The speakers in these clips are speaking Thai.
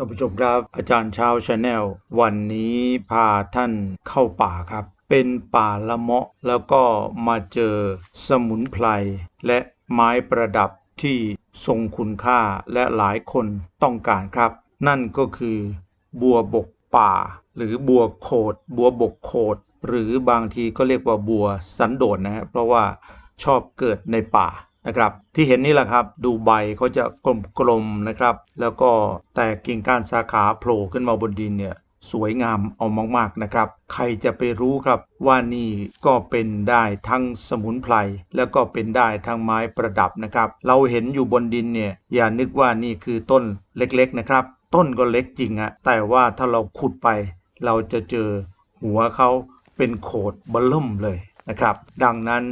ท่านผู้ชมครับ อาจารย์เช้าชาแนลวันนี้พาท่านเข้าป่าครับ เป็นป่าละเมาะแล้วก็มาเจอสมุนไพรและไม้ประดับที่ทรงคุณค่าและหลายคนต้องการครับ นั่นก็คือบัวบกป่า หรือบัวโขด บัวบกโขด หรือบางทีก็เรียกว่าบัวสันโดษนะฮะเพราะว่าชอบเกิดในป่า นะครับ ที่เห็นนี่แหละครับ ดูใบเขาจะกลมๆนะครับ แล้วก็แต่กิ่งก้านสาขาโผล่ขึ้นมาบนดินเนี่ยสวยงามเอามากๆนะครับ ใครจะไปรู้ครับว่านี่ก็เป็นได้ทั้งสมุนไพรแล้วก็เป็นได้ทั้งไม้ประดับนะครับ เราเห็นอยู่บนดินเนี่ยอย่านึกว่านี่คือต้นเล็กๆนะครับ ต้นก็เล็กจริงอะแต่ว่าถ้าเราขุดไป เราจะเจอหัวเขาเป็นโขดบลล่มเลยนะครับ ดังนั้น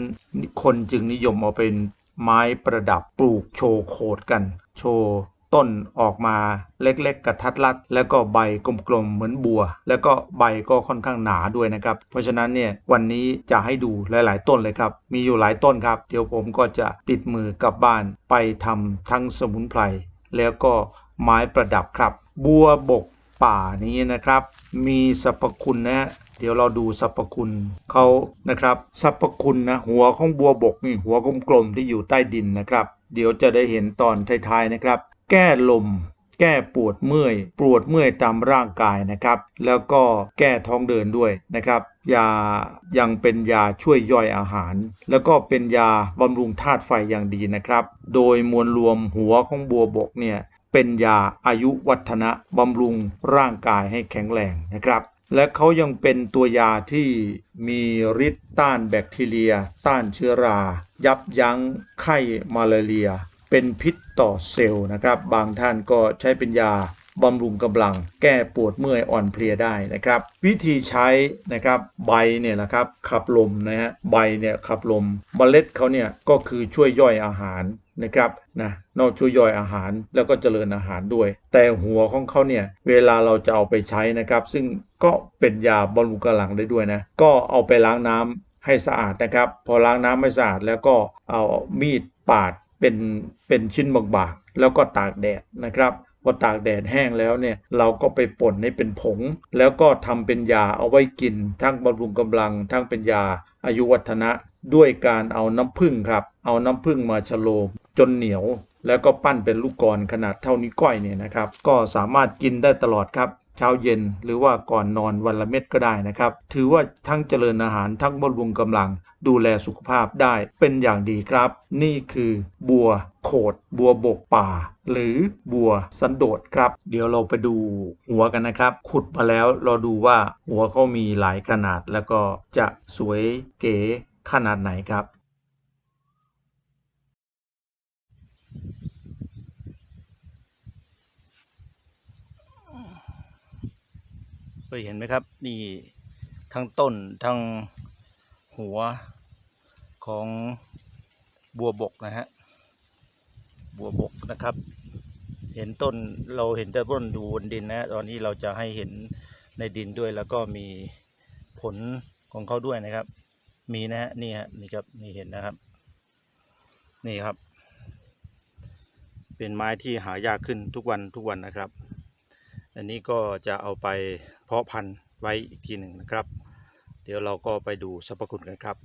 คนจึงนิยมเอาเป็น ไม้ประดับปลูกโชว์โขดกัน โชว์ต้นออกมาเล็กๆกระทัดรัด แล้วก็ใบกลมๆเหมือนบัว แล้วก็ใบก็ค่อนข้างหนาด้วยนะครับ เพราะฉะนั้นเนี่ยวันนี้จะให้ดูหลายๆ ต้นเลยครับ มีอยู่หลายต้นครับ เดี๋ยวผมก็จะติดมือกลับบ้านไปทำทั้งสมุนไพรแล้วก็ไม้ประดับครับ บัวบก ป่านี้นะครับ มีสรรพคุณนะ เดี๋ยวเราดูสรรพคุณเขานะครับสรรพคุณนะหัวของบัวบกนี่หัวกลมๆที่อยู่ใต้ดินนะครับ เดี๋ยวจะได้เห็นตอนท้ายๆนะครับ แก้ลมแก้ปวดเมื่อย ปวดเมื่อยตามร่างกายนะครับ แล้วก็แก้ท้องเดินด้วยนะครับ ยายังเป็นยาช่วยย่อยอาหาร แล้วก็เป็นยาบำรุงธาตุไฟอย่างดีนะครับ โดยมวลรวมหัวของบัวบกเนี่ย เป็นยาอายุวัฒนะบำรุงร่างกายให้แข็งแรงนะครับ และเขายังเป็นตัวยาที่มีฤทธิ์ต้านแบคทีเรีย ต้านเชื้อรา ยับยั้งไข้มาลาเรีย เป็นพิษต่อเซลล์นะครับ บางท่านก็ใช้เป็นยา บำรุงกำลัง แก้ปวดเมื่อยอ่อนเพลียได้นะครับ วิธีใช้นะครับใบเนี่ยนะครับขับลมนะฮะใบเนี่ยขับลมเมล็ดเขาเนี่ยก็คือช่วยย่อยอาหารนะครับนะนอกช่วยย่อยอาหารแล้วก็เจริญอาหารด้วย แต่หัวของเขาเนี่ยเวลาเราจะเอาไปใช้นะครับ ซึ่งก็เป็นยาบำรุงกำลังได้ด้วยนะก็เอาไปล้างน้ำให้สะอาดนะครับ พอล้างน้ำไม่สะอาดแล้วก็เอามีดปาดเป็นเป็นชิ้นบางๆแล้วก็ตากแดดนะครับ พอตากแดดแห้งแล้วเนี่ยเราก็ไปป่นให้เป็นผง แล้วก็ทำเป็นยาเอาไว้กิน ทั้งบำรุงกำลัง ทั้งเป็นยาอายุวัฒนะ ด้วยการเอาน้ำผึ้งครับ เอาน้ำผึ้งมาชโลมจนเหนียว แล้วก็ปั้นเป็นลูกกรอนขนาดเท่านิ้วก้อยเนี่ยนะครับ ก็สามารถกินได้ตลอดครับ เช้าเย็นหรือว่าก่อนนอนวันละเม็ดก็ได้นะครับ ถือว่าทั้งเจริญอาหารทั้งบำรุงกำลัง ดูแลสุขภาพได้เป็นอย่างดีครับ นี่คือบัวโขด บัวบกป่า หรือบัวสันโดษครับ เดี๋ยวเราไปดูหัวกันนะครับ ขุดมาแล้วเราดูว่าหัวเขามีหลายขนาดแล้วก็จะสวยเก๋ขนาดไหนครับ ยเห็นไหมครับ นี่ทั้งต้นทั้งหัวของบัวบกนะฮะบัวบกนะครับ เห็นต้นเราเห็นแต่ต้นดูบนดินนะ ตอนนี้เราจะให้เห็นในดินด้วยแล้วก็มีผลของเขาด้วยนะครับ มีนะฮะนี่ฮะนี่ครับนี่เห็นนะครับ นี่ครับ เป็นไม้ที่หายากขึ้นทุกวันทุกวันนะครับ อันนี้ก็จะเอาไปเพาะพันธุ์ไว้อีกทีหนึ่งนะครับ เดี๋ยวเราก็ไปดูสรรพคุณกันครับ